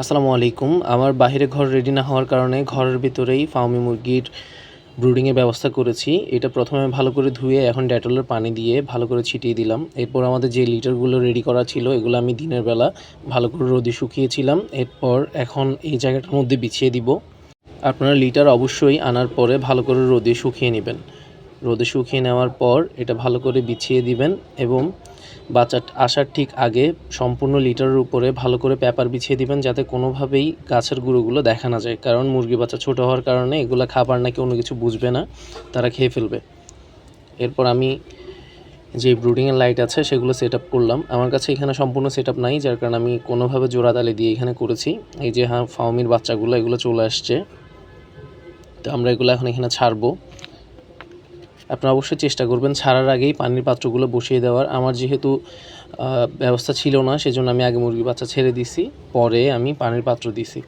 আসসালামু আলাইকুম। আমার বাইরে ঘর রেডি না হওয়ার কারণে ঘরের ভিতরেই ফার্মি মুরগির ব্রুডিংয়ের ব্যবস্থা করেছি। এটা প্রথমে ভালো করে ধুয়ে এখন ডেটলের পানি দিয়ে ভালো করে ছিটিয়ে দিলাম। এরপর আমাদের যে লিটারগুলো রেডি করা ছিল, এগুলো আমি দিনের বেলা ভালো করে রোদে শুকিয়েছিলাম। এরপর এখন এই জায়গাটার মধ্যে বিছিয়ে দিব। আপনারা লিটার অবশ্যই আনার পরে ভালো করে রোদে শুকিয়ে নেবেন। রোদে শুকিয়ে নেওয়ার পর এটা ভালো করে বিছিয়ে দিবেন এবং বাচ্চা আসার ঠিক আগে সম্পূর্ণ লিটারের উপরে ভালো করে পেপার বিছিয়ে দিবেন যাতে কোনোভাবেই গাছের গুঁড়োগুলো দেখা না যায়। কারণ মুরগি বাচ্চা ছোট হওয়ার কারণে এগুলো খাবার নাকি অন্য কিছু বুঝবে না, তারা খেয়ে ফেলবে। এরপর আমি যে ব্রুডিংয়ের লাইট আছে সেগুলো সেট আপ করলাম। আমার কাছে এখানে সম্পূর্ণ সেট আপ নাই, যার কারণে আমি কোনোভাবে জোড়া তালে দিয়ে এখানে করেছি। এই যে হ্যাঁ ফাউমির বাচ্চাগুলো, এগুলো চলে আসছে। তো আমরা এগুলো এখন এখানে ছাড়বো। আপনারা অবশ্যই চেষ্টা করবেন ছাড়ার আগেই পানির পাত্রগুলো বসিয়ে দেওয়ার। আমার যেহেতু ব্যবস্থা ছিল না, সেজন্য আমি আগে মুরগির বাচ্চা ছেড়ে দিছি, পরে আমি পানির পাত্র দিছি।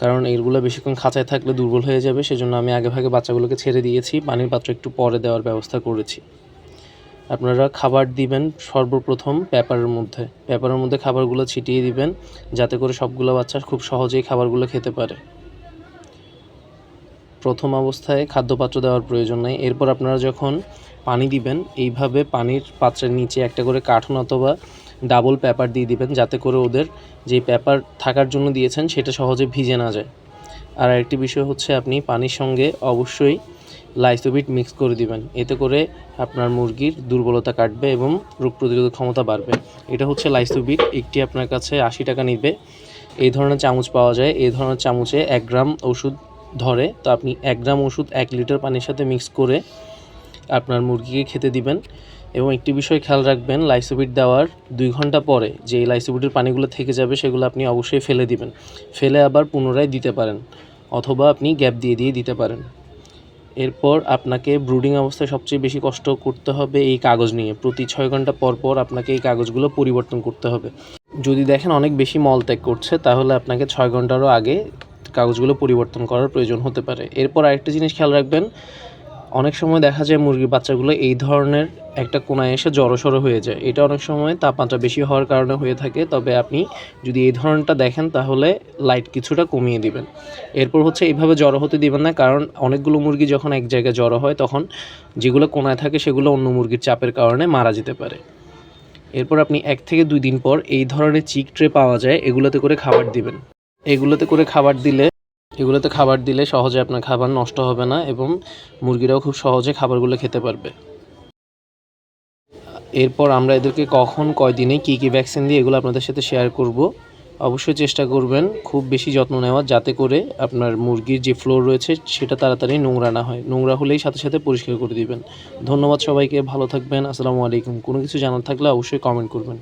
কারণ এগুলো বেশিক্ষণ খাঁচায় থাকলে দুর্বল হয়ে যাবে, সেজন্য আমি আগে ভাগে বাচ্চাগুলোকে ছেড়ে দিয়েছি, পানির পাত্র একটু পরে দেওয়ার ব্যবস্থা করেছি। আপনারা খাবার দিবেন সর্বপ্রথম পেপারের মধ্যে। পেপারের মধ্যে খাবারগুলো ছিটিয়ে দিবেন, যাতে করে সবগুলো বাচ্চা খুব সহজেই খাবারগুলো খেতে পারে। প্রথম অবস্থায় খাদ্যপাত্র দেওয়ার প্রয়োজন নেই। এরপর আপনারা যখন পানি দিবেন, এইভাবে পানির পাত্রের নিচে একটা করে কার্টুন অথবা ডাবল পেপার দিয়ে দিবেন, যাতে করে ওদের যে পেপার থাকার জন্য দিয়েছেন, সেটা সহজে ভিজে না যায়। আর আরেকটি বিষয় হচ্ছে আপনি পানির সঙ্গে অবশ্যই লাইসোবিট মিক্স করে দিবেন। এতে করে আপনার মুরগির দুর্বলতা কাটবে এবং রোগ প্রতিরোধ ক্ষমতা বাড়বে। এটা হচ্ছে লাইসোবিট, একটি আপনার কাছে আশি টাকা নিবে। এই ধরনের চামচ পাওয়া যায়। এই ধরনের চামচে এক গ্রাম ওষুধ ধরে, তো আপনি এক গ্রাম ওষুধ এক লিটার পানির সাথে মিক্স করে আপনার মুরগিকে খেতে দিবেন। এবং একটি বিষয় খেয়াল রাখবেন, লাইসোবিট দেওয়ার দুই ঘণ্টা পরে যে লাইসোবিটের পানিগুলো থেকে যাবে, সেগুলো আপনি অবশ্যই ফেলে দিবেন। ফেলে আবার পুনরায় দিতে পারেন অথবা আপনি গ্যাপ দিয়ে দিয়ে দিতে পারেন। এরপর আপনাকে ব্রুডিং অবস্থায় সবচেয়ে বেশি কষ্ট করতে হবে এই কাগজ নিয়ে। প্রতি ছয় ঘণ্টা পর পর আপনাকে এই কাগজগুলো পরিবর্তন করতে হবে। যদি দেখেন অনেক বেশি মল ত্যাগ করছে, তাহলে আপনাকে ছয় ঘন্টারও আগে কাগজগুলো পরিবর্তন করার প্রয়োজন হতে পারে। এরপর আরেকটা জিনিস খেয়াল রাখবেন, অনেক সময় দেখা যায় মুরগির বাচ্চাগুলো এই ধরনের একটা কোনায় এসে জড়সড়ো হয়ে যায়। এটা অনেক সময় তাপমাত্রা বেশি হওয়ার কারণে হয়ে থাকে, তবে আপনি যদি এই ধরনটা দেখেন তাহলে লাইট কিছুটা কমিয়ে দিবেন। এরপর হচ্ছে এইভাবে জড়ো হতে দিবেন না, কারণ অনেকগুলো মুরগি যখন এক জায়গায় জড়ো হয় তখন যেগুলো কোনায় থাকে সেগুলো অন্য মুরগির চাপের কারণে মারা যেতে পারে। এরপর আপনি এক থেকে দুই দিন পর এই ধরনের চিক ট্রে পাওয়া যায়, এগুলোতে করে খাবার দিবেন। এগুলোতে করে খাবার দিলে, এগুলোতে খাবার দিলে সহজে আপনার খাবার নষ্ট হবে না এবং মুরগিরাও খুব সহজে খাবারগুলো খেতে পারবে। এরপর আমরা এদেরকে কখন, কয়দিনে কী কী ভ্যাকসিন দিই এগুলো আপনাদের সাথে শেয়ার করব, অবশ্যই চেষ্টা করবেন খুব বেশি যত্ন নেওয়ার যাতে করে আপনার মুরগির যে ফ্লোর রয়েছে সেটা তাড়াতাড়ি নোংরা না হয়। নোংরা হলেই সাথে সাথে পরিষ্কার করে দিবেন। ধন্যবাদ সবাইকে, ভালো থাকবেন, আসসালামু আলাইকুম। কোনো কিছু জানার থাকলে অবশ্যই কমেন্ট করবেন।